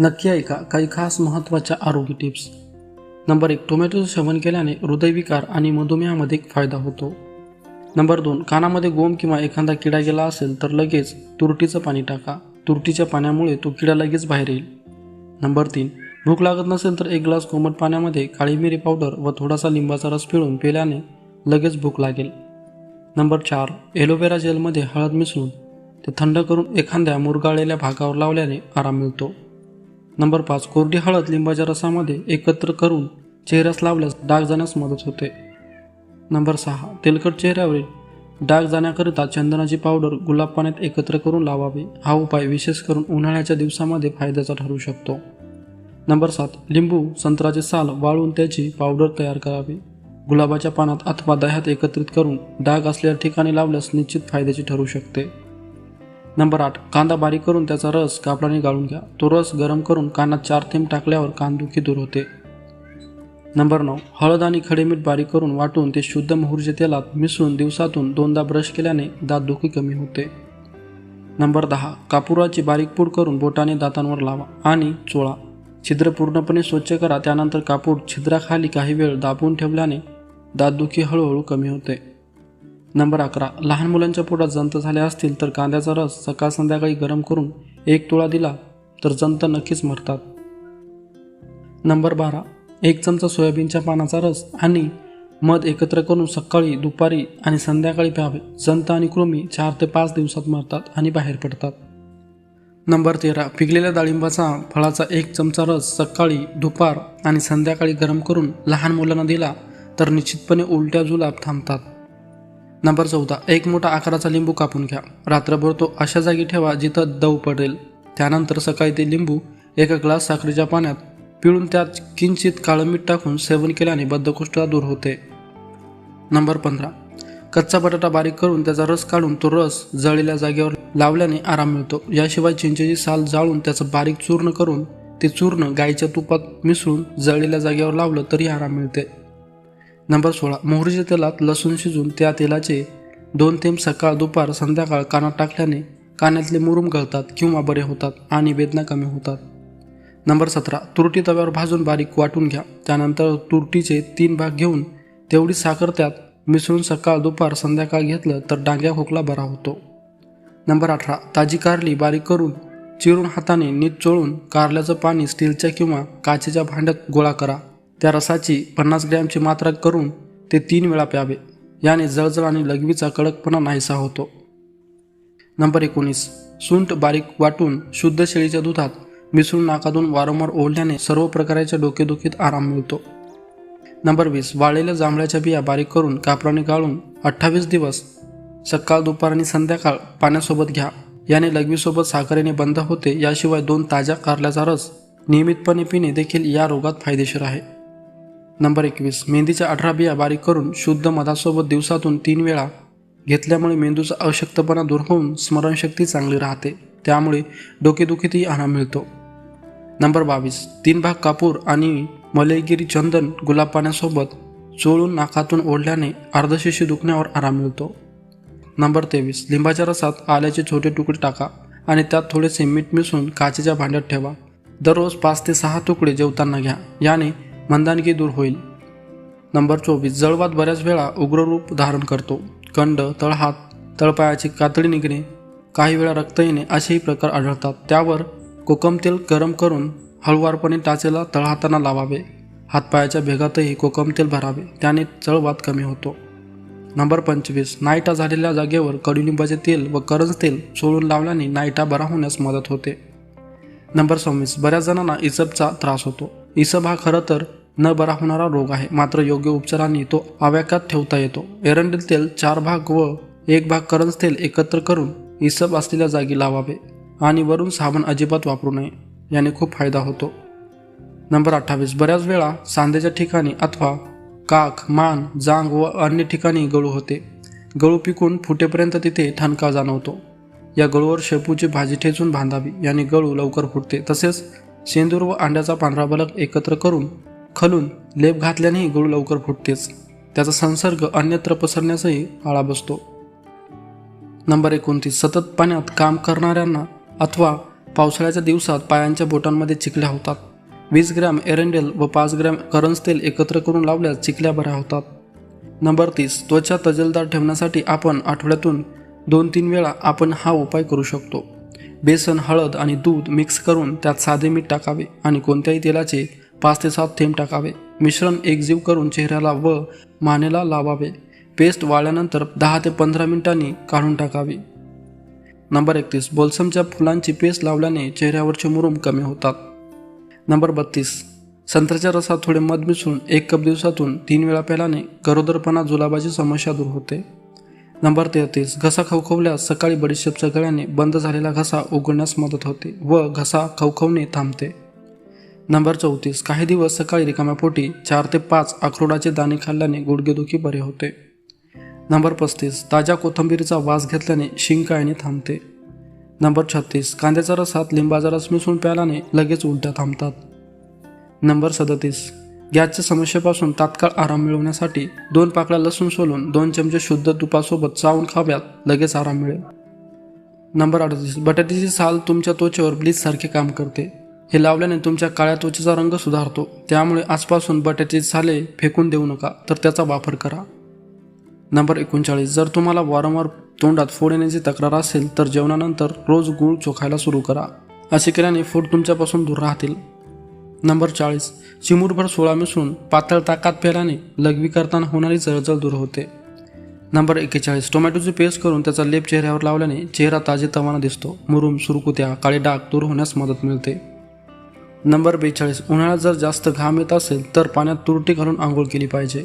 नक्की ऐका. काही खास महत्त्वाच्या आरोग्य टिप्स. नंबर एक टोमॅटोचं सेवन केल्याने हृदयविकार आणि मधुमेहामध्ये फायदा होतो. नंबर दोन कानामध्ये गोम किंवा एखादा किडा गेला असेल तर लगेच तुरटीचं पाणी टाका. तुरटीच्या पाण्यामुळे तो किडा लगेच बाहेर येईल. नंबर तीन भूक लागत नसेल तर एक ग्लास कोमट पाण्यामध्ये काळी मिरी पावडर व थोडासा लिंबाचा रस पिळून पिल्याने लगेच भूक लागेल. नंबर चार एलोवेरा जेलमध्ये हळद मिसळून ते थंड करून एखाद्या मुरगाळलेल्या भागावर लावल्याने आराम मिळतो. नंबर पाच कोरडी हळद लिंबाच्या रसामध्ये एकत्र करून चेहऱ्यास लावल्यास डाग जाण्यास मदत होते. नंबर सहा तेलकट चेहऱ्यावरील डाग जाण्याकरिता चंदनाची पावडर गुलाब पाण्यात एकत्र करून लावावी. हा उपाय विशेष करून उन्हाळ्याच्या दिवसामध्ये फायद्याचा ठरू शकतो. नंबर सात लिंबू संत्राचे साल वाळून त्याची पावडर तयार करावी. गुलाबाच्या पानात अथवा दह्यात एकत्रित करून डाग असलेल्या ठिकाणी लावल्यास निश्चित फायद्याची ठरू शकते. नंबर आठ कांदा बारीक करून त्याचा रस कापडाने गाळून घ्या. तो रस गरम करून कानात चार थेंब टाकल्यावर कानदुखी दूर होते. नंबर नऊ हळद आणि खडे मीठ बारीक करून वाटून ते शुद्ध मोहरीच्या तेलात मिसळून दिवसातून दोनदा ब्रश केल्याने दातदुखी कमी होते. नंबर दहा कापुराची बारीक पूड करून बोटाने दातांवर लावा आणि चोळा. छिद्र पूर्णपणे स्वच्छ करा त्यानंतर कापूर छिद्राखाली काही वेळ दाबून ठेवल्याने दातदुखी हळूहळू कमी होते. नंबर अकरा. लहान मुलांच्या पोटात जंत झाले असतील तर कांद्याचा रस सकाळ संध्याकाळी गरम करून एक तुळा दिला तर जंत नक्कीच मरतात. नंबर बारा. एक चमचा सोयाबीनच्या पानाचा रस आणि मध एकत्र करून सकाळी दुपारी आणि संध्याकाळी प्यावे. जंत आणि कृमी चार ते पाच दिवसात मरतात आणि बाहेर पडतात. नंबर तेरा. पिकलेल्या डाळिंबाचा फळाचा एक चमचा रस सकाळी दुपार आणि संध्याकाळी गरम करून लहान मुलांना दिला तर निश्चितपणे उलट्या जुलाब थांबतात. नंबर चौदा. एक मोठा आकाराचा लिंबू कापून घ्या. रात्रभर तो अशा जागी ठेवा जिथं दव पडेल. त्यानंतर सकाळी ते लिंबू एका ग्लास साखरेच्या पाण्यात पिळून त्यात किंचित काळं मीठ टाकून सेवन केल्याने बद्धकोष्ठता दूर होते. नंबर पंधरा. कच्चा बटाटा बारीक करून त्याचा रस काढून तो रस जळलेल्या जागेवर लावल्याने आराम मिळतो. याशिवाय चिंचेची साल जाळून त्याचं बारीक चूर्ण करून ते चूर्ण गाईच्या तुपात मिसळून जळलेल्या जागेवर लावलं तरी आराम मिळते. नंबर सोळा. मोहरीच्या तेलात लसूण शिजून त्या तेलाचे दोन थेंब सकाळ दुपार संध्याकाळ कानात टाकल्याने कानातले मुरुम गळतात किंवा बरे होतात आणि वेदना कमी होतात. नंबर सतरा. तुरटी तव्यावर भाजून बारीक वाटून घ्या. त्यानंतर तुरटीचे तीन भाग घेऊन तेवढी साखर त्यात मिसळून सकाळ दुपार संध्याकाळ घेतलं तर डांग्या खोकला बरा होतो. नंबर अठरा. ताजी कारली बारीक करून चिरून हाताने नीट चोळून कारल्याचं पाणी स्टीलच्या किंवा काचेच्या भांड्यात गोळा करा. त्या रसाची पन्नास ग्रॅमची मात्रा करून ते तीन वेळा प्यावे. याने जळजळ आणि लघवीचा कडकपणा नाहीसा होतो. नंबर एकोणीस. सुंठ बारीक वाटून शुद्ध शेळीच्या दुधात मिसळून नाकातून वारंवार ओढल्याने सर्व प्रकारच्या डोकेदुखीत आराम मिळतो. नंबर वीस. वाळलेल्या जांभळ्याच्या बिया बारीक करून कापराने गाळून अठ्ठावीस दिवस सकाळ दुपार आणि संध्याकाळ पाण्यासोबत घ्या. याने लघवीसोबत साखरेने बंद होते याशिवाय दोन ताज्या कारल्याचा रस नियमितपणे पिणे देखील या रोगात फायदेशीर आहे. नंबर एकवीस. मेंदीच्या अठरा बिया बारीक करून शुद्ध मधासोबत दिवसातून तीन वेळा घेतल्यामुळे मेंदूचा अशक्तपणा दूर होऊन स्मरणशक्ती चांगली राहते. त्यामुळे डोकेदुखीतही आराम मिळतो. नंबर बावीस. तीन भाग कापूर आणि मलयगिरी चंदन गुलाब पाण्यासोबत चोळून नाकातून ओढल्याने अर्धशिशी दुखण्यावर आराम मिळतो. नंबर तेवीस. लिंबाच्या रसात आल्याचे छोटे तुकडे टाका आणि त्यात थोडेसे मीठ मिसळून काचेच्या भांड्यात ठेवा. दररोज पाच ते सहा तुकडे जेवताना घ्या. याने मंदानगी दूर होईल. नंबर चोवीस. जळवात बऱ्याच वेळा उग्र रूप धारण करतो. कंड तळहात तळपायाची कातडी निघणे काही वेळा रक्त येणे असेही प्रकार आढळतात. त्यावर कोकम तेल गरम करून हळुवारपणे टाचेला तळहातांना लावावे. हातपायाच्या भेगातही कोकम तेल भरावे. त्याने चळवात कमी होतो. नंबर पंचवीस. नायटा झालेल्या जागेवर कडुलिंबाचे तेल व करंज तेल सोडून लावल्याने नायटा बरा होण्यास मदत होते. नंबर सव्वीस. बऱ्याच जणांना इसबचा त्रास होतो. इसब हा खरं तर न बरा होणारा रोग आहे. मात्र योग्य उपचारांनी तो आव्याकात ठेवता येतो. एरंडील तेल चार भाग व एक भाग करंज तेल एकत्र करून इसब असलेल्या जागी लावावे आणि वरून साबण अजिबात वापरू नये याने खूप फायदा होतो. नंबर अठ्ठावीस. बऱ्याच वेळा सांध्याच्या ठिकाणी अथवा काख मान जांग व अन्य ठिकाणी गळू होते. गळू पिकून फुटेपर्यंत तिथे ठणका जाणवतो. या गळूवर शेपूची भाजी ठेचून बांधावी याने गळू लवकर फुटते. तसेच शेंदूर व अंड्याचा पांढरा बलक एकत्र करून खलून लेप घातल्यानेही गुळ लवकर फुटतेच. त्याचा संसर्ग अन्यत्र पसरण्यासही आळा बसतो. नंबर एकोणतीस. सतत पाण्यात काम करणाऱ्यांना अथवा पावसाळ्याच्या दिवसात पायांच्या बोटांमध्ये चिखल्या होतात. वीस ग्रॅम एरंडेल व पाच ग्रॅम करंज तेल एकत्र करून लावल्यास चिखल्या बऱ्या होतात. नंबर तीस. त्वचा तजेलदार ठेवण्यासाठी आपण आठवड्यातून दोन तीन वेळा आपण हा उपाय करू शकतो. बेसन हळद आणि दूध मिक्स करून त्यात साधे मीठ टाकावे आणि कोणत्याही तेलाचे पाच ते सात थेंब टाकावे. मिश्रण एकजीव करून चेहऱ्याला व मानेला लावावे. पेस्ट वाळल्यानंतर दहा ते पंधरा मिनिटांनी काढून टाकावी. नंबर एकतीस. बोल्समच्या फुलांची पेस्ट लावल्याने चेहऱ्यावरचे मुरुम कमी होतात. नंबर बत्तीस. संत्र्याच्या रसात थोडे मध मिसळून एक कप दिवसातून तीन वेळा प्याल्याने गरोदरपणा जुलाबाची समस्या दूर होते. नंबर तेहतीस. घसा खवखवल्यास सकाळी बडीशेपच्या गळ्याने बंद झालेला घसा उघडण्यास मदत होते व घसा खवखवणे थांबते. नंबर चौतीस. काही दिवस सकाळी रिकाम्या पोटी चार ते पाच अक्रोडाचे दाणे खाल्ल्याने गुडघेदुखी बरे होते. नंबर पस्तीस. ताज्या कोथंबीरीचा वास घेतल्याने शिंकायने थांबते. नंबर छत्तीस. कांद्याचा रसात लिंबाचा रस मिसळून प्याल्याने लगेच उलट्या थांबतात. नंबर सदतीस. गॅसच्या समस्येपासून तात्काळ आराम मिळवण्यासाठी दोन पाकळ्या लसूण सोलून दोन चमचे शुद्ध तुपासोबत चावून खाव्यात लगेच आराम मिळेल. नंबर अडतीस. बटाट्याची साल तुमच्या त्वचेवर ब्लीच सारखे काम करते. हे लावल्याने तुमच्या काळ्या त्वचेचा रंग सुधारतो. त्यामुळे आजपासून बटाट्याची साले फेकून देऊ नका तर त्याचा वापर करा. नंबर एकोणचाळीस. जर तुम्हाला वारंवार तोंडात फोड येण्याची तक्रार असेल तर जेवणानंतर रोज गूळ चोखायला सुरू करा. असे केल्याने फोड तुमच्यापासून दूर राहतील. नंबर चाळीस. चिमूटभर सोळा मिसळून पातळ ताकात फेराने लघवी करताना होणारी जळजळ दूर होते. नंबर एक्केचाळीस. टोमॅटोची पेस्ट करून त्याचा लेप चेहऱ्यावर लावल्याने चेहरा ताजेतवाना दिसतो. मुरुम सुरकुत्या काळे डाग दूर होण्यास मदत मिळते. नंबर बेचाळीस. उन्हाळ्यात जर जास्त घाम येत असेल तर पाण्यात तुरटी घालून आंघोळ केली पाहिजे.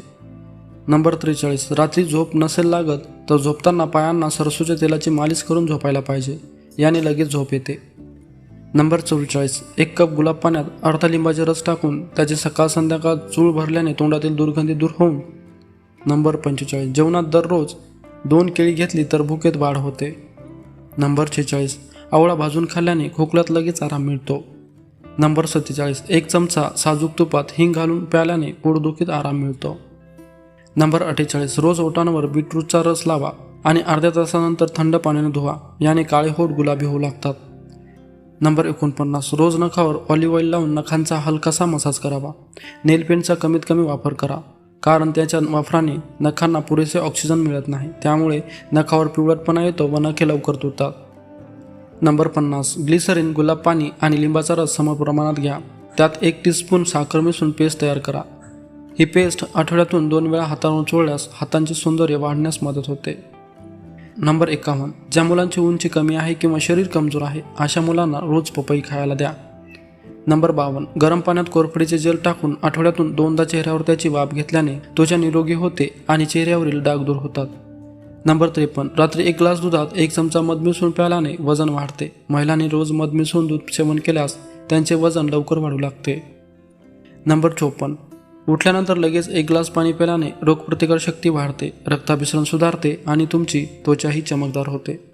नंबर त्रेचाळीस. रात्री झोप नसेल लागत तर झोपताना पायांना सरसूच्या तेलाची मालिश करून झोपायला पाहिजे. याने लगेच झोप येते. नंबर चव्वेचाळीस एक कप गुलाब पाण्यात अर्धा लिंबाचे रस टाकून त्याची सकाळ संध्याकाळ चूळ भरल्याने तोंडातील दुर्गंधी दूर होऊन. नंबर पंचेचाळीस. जेवणात दररोज दोन केळी घेतली तर भुकेत वाढ होते. नंबर छेचाळीस. आवळा भाजून खाल्ल्याने खोकल्यात लगेच आराम मिळतो. नंबर सत्तेचाळीस. एक चमचा साजूक तुपात हिंग घालून प्यायल्याने पोटदुखीत आराम मिळतो. नंबर अठ्ठेचाळीस. रोज ओटांवर बीटरूटचा रस लावा आणि अर्ध्या तासानंतर थंड पाण्याने धुवा. याने काळे होठ गुलाबी होऊ लागतात. नंबर एकोणपन्नास. रोज नखावर ऑलिव्ह ऑइल लावून नखांचा हलकासा मसाज करावा. नेलपेंटचा कमीत कमी वापर करा. कारण त्याच्या वापराने नखांना पुरेसे ऑक्सिजन मिळत नाही. त्यामुळे नखावर पिवळटपणा येतो व नखे लवकर तुटतात. नंबर पन्नास. ग्लिसरीन गुलाब पाणी आणि लिंबाचा रस समप्रमाणात घ्या. त्यात एक टीस्पून साखर मिसळून पेस्ट तयार करा. ही पेस्ट आठवड्यातून दोन वेळा हातावर चोळल्यास हातांचे सौंदर्य वाढण्यास मदत होते. नंबर एकावन्न. ज्या मुलांची उंची कमी आहे किंवा शरीर कमजोर आहे अशा मुलांना रोज पपई खायला द्या. नंबर बावन्न. गरम पाण्यात कोरफडीचे जेल टाकून आठवड्यातून दोनदा चेहऱ्यावर त्याची वाफ घेतल्याने त्वचा निरोगी होते आणि चेहऱ्यावरील डाग दूर होतात. नंबर त्रेपन्न. रात्री एक ग्लास दुधात एक चमचा मध मिसळून प्यायल्याने वजन वाढते. महिलांनी रोज मध मिसळून दूध सेवन केल्यास त्यांचे वजन लवकर वाढू लागते. नंबर चोपन्न. उठल्यानंतर लगेच एक ग्लास पाणी प्याल्याने रोगप्रतिकार शक्ती वाढते रक्ताभिसरण सुधारते आणि तुमची त्वचाही चमकदार होते.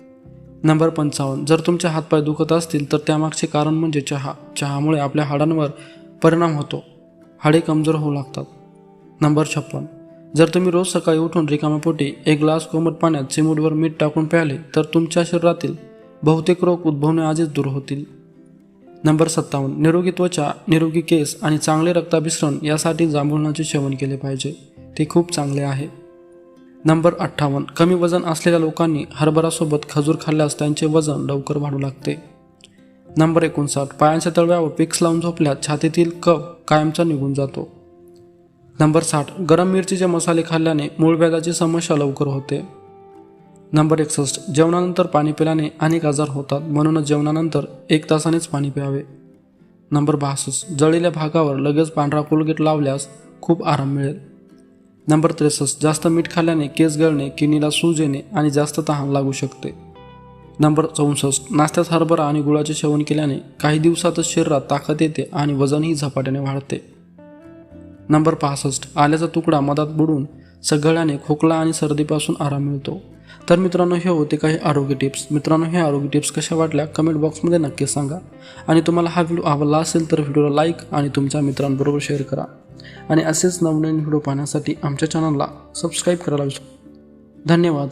नंबर पंचावन्न. जर तुमचे हातपाय दुखत असतील तर त्यामागचे कारण म्हणजे चहा. चहामुळे आपल्या हाडांवर परिणाम होतो. हाडे कमजोर होऊ लागतात. नंबर छप्पन. जर तुम्ही रोज सकाळी उठून रिकाम्या पोटी एक ग्लास कोमट पाण्यात चिमूटवर मीठ टाकून प्याले तर तुमच्या शरीरातील बहुतेक रोग उद्भवण्याआधीच आधीच दूर होतील. नंबर सत्तावन्न निरोगी त्वचा निरोगी केस आणि चांगले रक्ताभिसरण यासाठी जांभुळणाचे सेवन केले पाहिजे. ते खूप चांगले आहे. नंबर अठ्ठावन्न कमी वजन असलेल्या लोकांनी हरभरासोबत खजूर खाल्ल्यास त्यांचे वजन लवकर वाढू लागते. नंबर एकोणसाठ पायांच्या तळव्यावर पिक्स लावून झोपल्यास छातीतील कफ कायमचा निघून जातो. नंबर साठ गरम मिरचीचे मसाले खाल्ल्याने मूळव्याधाची समस्या लवकर होते. नंबर एकसष्ट. जेवणानंतर पाणी पिल्याने अनेक आजार होतात म्हणूनच जेवणानंतर एक तासानेच पाणी प्यावे. नंबर बासष्ट. जळलेल्या भागावर लगेच पांढरा कोलगेट लावल्यास खूप आराम मिळेल. नंबर त्रेसष्ट. जास्त मीठ खाल्ल्याने केस गळणे किनीला सूज येणे आणि जास्त तहान लागू शकते. नंबर चौसष्ट. नाश्त्यात हरभरा आणि गुळाचे सेवन केल्याने काही दिवसातच शरीरात ताकद येते आणि वजनही झपाट्याने वाढते. नंबर पासष्ट आल्याचा तुकडा मधात बुडून सगळ्याने खोकला आणि सर्दीपासून आराम मिळतो. तर मित्रांनो हे होते काही आरोग्य टिप्स. मित्रांनो हे आरोग्य टिप्स कशा वाटल्या? कमेंट बॉक्समध्ये नक्की सांगा. आणि तुम्हाला हा व्हिडिओ आवडला असेल तर व्हिडिओला लाईक आणि तुमच्या मित्रांबरोबर शेअर करा. आणि असेच नवनवीन व्हिडिओ पाहण्यासाठी आमच्या चॅनलला सबस्क्राईब करायला विसरू धन्यवाद.